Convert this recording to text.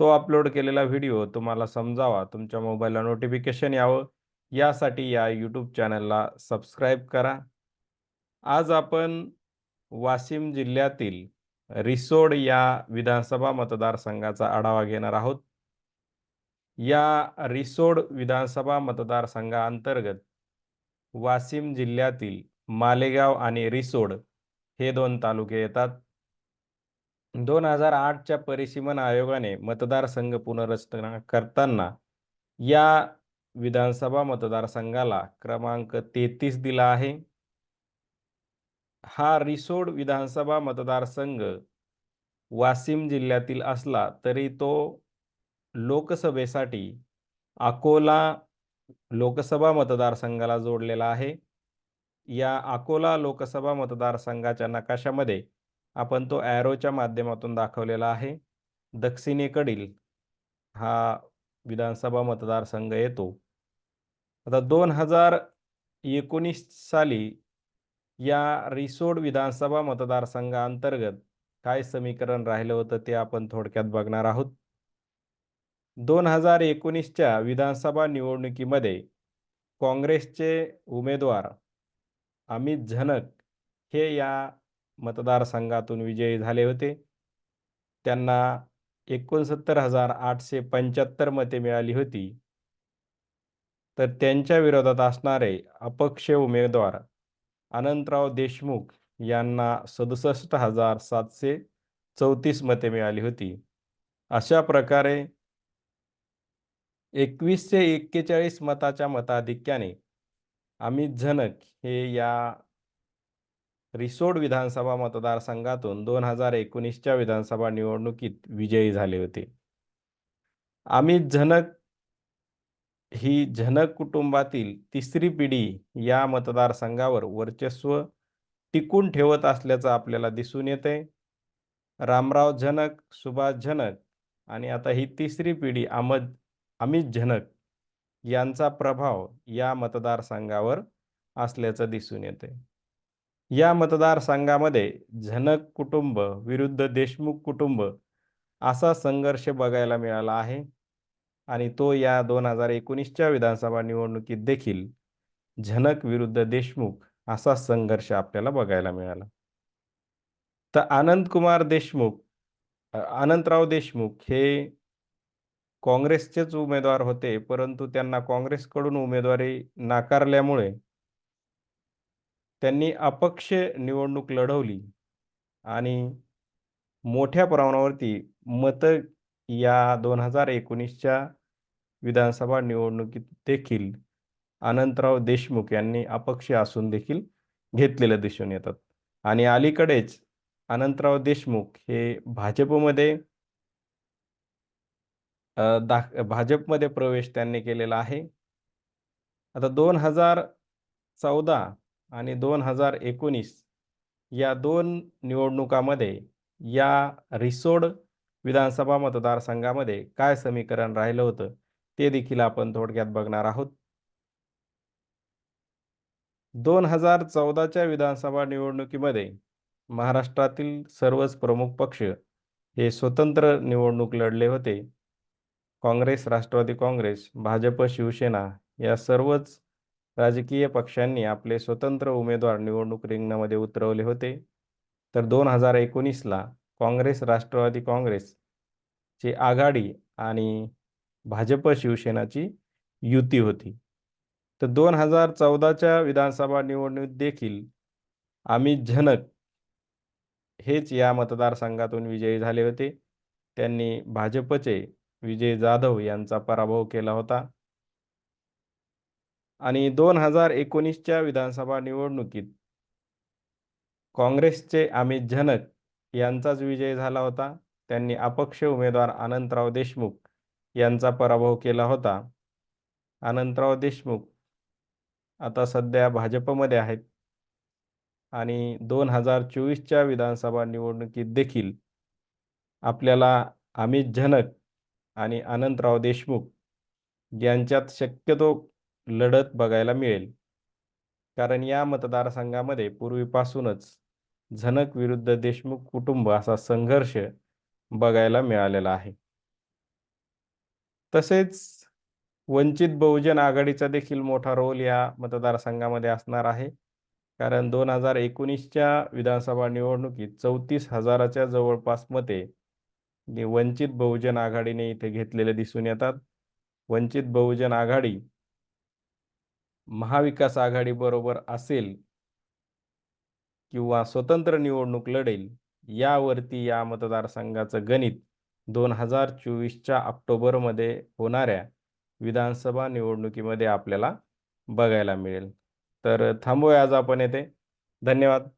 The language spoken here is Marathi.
तो अपलोड केलेला व्हिडिओ तुम्हाला समजावा. तुमच्या मोबाईलला नोटिफिकेशन यावं. यासाठी या यूट्यूब चॅनलला सबस्क्राईब करा. आज आपण वाशिम जिल्ह्यातील रिसोड या विधानसभा मतदारसंघाचा आढावा घेणार आहोत. या रिसोड विधानसभा मतदारसंघाअंतर्गत वाशिम जिल्ह्यातील मालेगाव आणि रिसोड हे दोन तालुके येतात. दोन हजार आठच्या परिसीमन आयोगाने मतदारसंघ पुनर्रचना करताना या विधानसभा मतदारसंघाला क्रमांक तेहतीस दिला आहे. हा रिसोड विधानसभा मतदारसंघ वाशिम जिल्ह्यातील असला तरी तो लोकसभेसाठी अकोला लोकसभा मतदारसंघाला जोडलेला आहे. या अकोला लोकसभा मतदारसंघाच्या नकाशामध्ये आपण तो ॲरोच्या माध्यमातून दाखवलेला आहे. दक्षिणेकडील हा विधानसभा मतदारसंघ येतो. आता दोन हजार एकोणीस साली या रिसोड विधानसभा मतदारसंघाअंतर्गत काय समीकरण राहिलं होतं ते आपण थोडक्यात बघणार आहोत. दोन हजार एकोणीसच्या विधानसभा निवडणुकीमध्ये काँग्रेसचे उमेदवार अमित झनक हे या मतदारसंघातून विजयी झाले होते. त्यांना एकोणसत्तर हजार आठशे पंच्याहत्तर मते मिळाली होती. तर त्यांच्या विरोधात असणारे अपक्ष उमेदवार अनंतराव देशमुख यांना सदुसष्ट हजार सातशे चौतीस मते मिळाली होती. अशा प्रकारे एकवीसशे एक्केचाळीस मताच्या मताधिक्याने अमित झनक हे या रिसोड विधानसभा मतदारसंघातून दोन हजार एकोणीसच्या विधानसभा निवडणुकीत विजयी झाले होते. अमित झनक ही झनक कुटुंबातील तिसरी पिढी या मतदारसंघावर वर्चस्व टिकून ठेवत असल्याचं आपल्याला दिसून येते रामराव झनक सुभाष झनक आणि आता ही तिसरी पिढी अमद अमित झनक यांचा प्रभाव या मतदारसंघावर असल्याचं दिसून येते या मतदारसंघामध्ये झनक कुटुंब विरुद्ध देशमुख कुटुंब असा संघर्ष बघायला मिळाला आहे. आणि तो या दोन हजार एकोणीसच्या विधानसभा निवडणुकीत देखील झनक विरुद्ध देशमुख असा संघर्ष आपल्याला बघायला मिळाला. तर आनंदकुमार देशमुख अनंतराव देशमुख हे काँग्रेसचेच उमेदवार होते परंतु त्यांना काँग्रेसकडून उमेदवारी नाकारल्यामुळे त्यांनी अपक्ष निवडणूक लढवली आणि मोठ्या प्रमाणावरती मतं या दोन हजार एकोणीसच्या विधानसभा निवडणुकीत देखील अनंतराव देशमुख यांनी अपक्ष असून देखील घेतलेलं दिसून येतात. आणि अलीकडेच अनंतराव देशमुख हे भाजपमध्ये दाख भाजपमध्ये प्रवेश त्यांनी केलेला आहे. आता दोन हजार चौदा आणि दोन हजार एकोणीस या दोन निवडणुकामध्ये या रिसोड विधानसभा मतदारसंघामध्ये काय समीकरण राहिलं होतं ते देखील आपण थोडक्यात बघणार आहोत. दोन हजार चौदाच्या विधानसभा निवडणुकीमध्ये महाराष्ट्रातील सर्वच प्रमुख पक्ष हे स्वतंत्र निवडणूक लढले होते. काँग्रेस राष्ट्रवादी काँग्रेस भाजप शिवसेना या सर्वच राजकीय पक्षांनी आपले स्वतंत्र उमेदवार निवडणूक रिंगणामध्ये उतरवले होते. तर दोन हजार एकोणीसला काँग्रेस राष्ट्रवादी काँग्रेसची आघाडी आणि भाजप शिवसेनाची युती होती. तर दोन हजार चौदाच्या विधानसभा निवडणूक देखील आम्ही झनक हेच या मतदारसंघातून विजयी झाले होते. त्यांनी भाजपचे विजय जाधव यांचा पराभव केला होता. आणि दोन हजार एकोणीसच्या विधानसभा निवडणुकीत काँग्रेसचे अमित झनक यांचाच विजय झाला होता. त्यांनी अपक्ष उमेदवार अनंतराव देशमुख यांचा पराभव केला होता. अनंतराव देशमुख आता सध्या भाजपमध्ये आहेत. आणि दोन हजार चोवीसच्या विधानसभा निवडणुकीत देखील आपल्याला अमित झनक आणि अनंतराव देशमुख यांच्यात शक्यतो लढत बघायला मिळेल. कारण या मतदारसंघामध्ये पूर्वीपासूनच झनक विरुद्ध देशमुख कुटुंब असा संघर्ष बघायला मिळालेला आहे. तसेच वंचित बहुजन आघाडीचा देखील मोठा रोल या मतदारसंघामध्ये असणार आहे. कारण दोन हजार एकोणीसच्या विधानसभा निवडणुकीत चौतीस हजाराच्या जवळपास मते वंचित बहुजन आघाडीने इथे घेतलेले दिसून येतात. वंचित बहुजन आघाडी महाविकास आघाडीबरोबर असेल किंवा स्वतंत्र निवडणूक लढेल यावरती या मतदारसंघाचं गणित दोन हजार चोवीसच्या ऑक्टोबरमध्ये होणाऱ्या विधानसभा निवडणुकीमध्ये आपल्याला बघायला मिळेल. तर थांबूया आज आपण येथे. धन्यवाद.